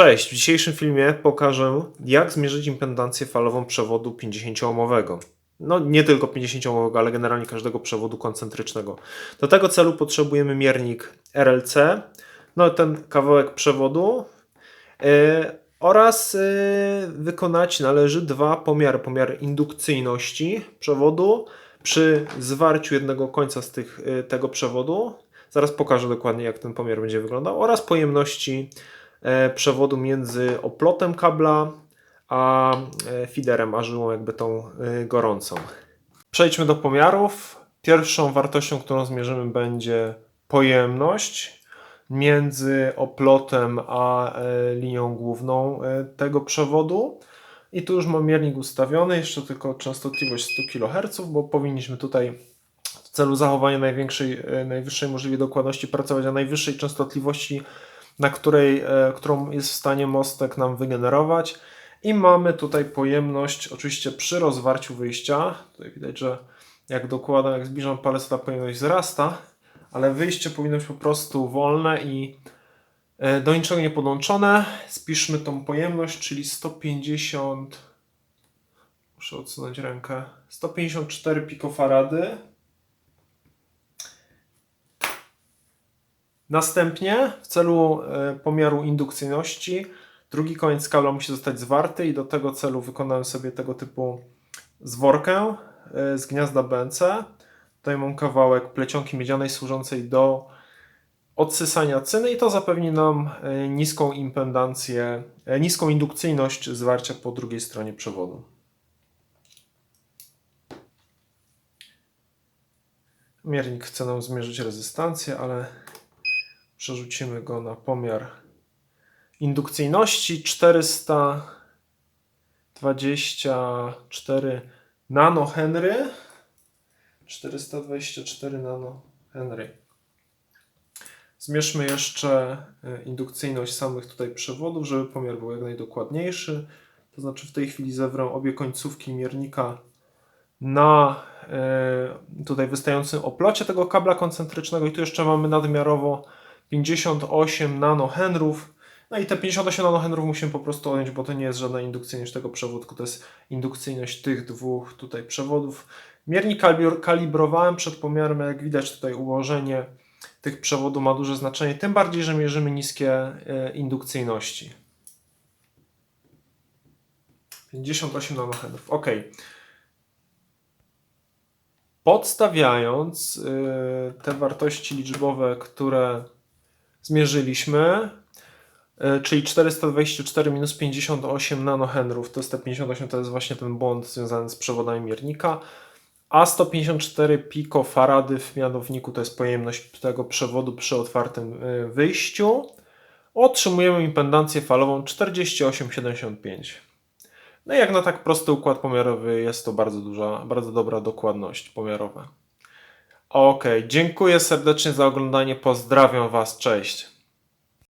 Cześć, w dzisiejszym filmie pokażę jak zmierzyć impedancję falową przewodu 50-ohmowego. No nie tylko 50-ohmowego, ale generalnie każdego przewodu koncentrycznego. Do tego celu potrzebujemy miernik RLC, no ten kawałek przewodu yy, oraz yy, wykonać należy dwa pomiary. Pomiar indukcyjności przewodu przy zwarciu jednego końca z tych, yy, tego przewodu. Zaraz pokażę dokładnie jak ten pomiar będzie wyglądał oraz pojemności przewodu między oplotem kabla a e, feederem, a żyłą jakby tą e, gorącą. Przejdźmy do pomiarów. Pierwszą wartością, którą zmierzymy będzie pojemność między oplotem a e, linią główną e, tego przewodu. I tu już mam miernik ustawiony, jeszcze tylko częstotliwość 100 kHz, bo powinniśmy tutaj w celu zachowania największej, e, najwyższej możliwej dokładności pracować na najwyższej częstotliwości, na której, e, którą jest w stanie mostek nam wygenerować. I mamy tutaj pojemność, oczywiście przy rozwarciu wyjścia. Tutaj widać, że jak dokładam, jak zbliżam palec, ta pojemność wzrasta, ale wyjście powinno być po prostu wolne i e, do niczego nie podłączone. Spiszmy tą pojemność, czyli 150. Muszę odsunąć rękę. 154 pikofarady. Następnie w celu e, pomiaru indukcyjności drugi koniec kabla musi zostać zwarty i do tego celu wykonałem sobie tego typu zworkę e, z gniazda BNC. Tutaj mam kawałek plecionki miedzianej służącej do odsysania cyny i to zapewni nam e, niską impedancję, niską indukcyjność zwarcia po drugiej stronie przewodu. Miernik chce nam zmierzyć rezystancję, ale przerzucimy go na pomiar indukcyjności. 424 nanohenry. 424 nanohenry. Zmierzmy jeszcze e, indukcyjność samych tutaj przewodów, żeby pomiar był jak najdokładniejszy. To znaczy w tej chwili zewrę obie końcówki miernika na e, tutaj wystającym oplocie tego kabla koncentrycznego i tu jeszcze mamy nadmiarowo 58 nanohenrów. No i te 58 nanohenrów musimy po prostu odjąć, bo to nie jest żadna indukcyjność tego przewodu, tylko to jest indukcyjność tych dwóch tutaj przewodów. Miernik kalibr- kalibrowałem przed pomiarem, jak widać tutaj ułożenie tych przewodów ma duże znaczenie, tym bardziej, że mierzymy niskie e, indukcyjności. 58 nanohenrów, ok. Podstawiając y, te wartości liczbowe, które zmierzyliśmy, y, czyli 424 minus 58 nanohenrów, to jest te 58, to jest właśnie ten błąd związany z przewodami miernika, a 154 pikofarady w mianowniku to jest pojemność tego przewodu przy otwartym y, wyjściu. Otrzymujemy impedancję falową 48,75. No i jak na tak prosty układ pomiarowy jest to bardzo duża, bardzo dobra dokładność pomiarowa. Ok, dziękuję serdecznie za oglądanie, pozdrawiam Was, cześć.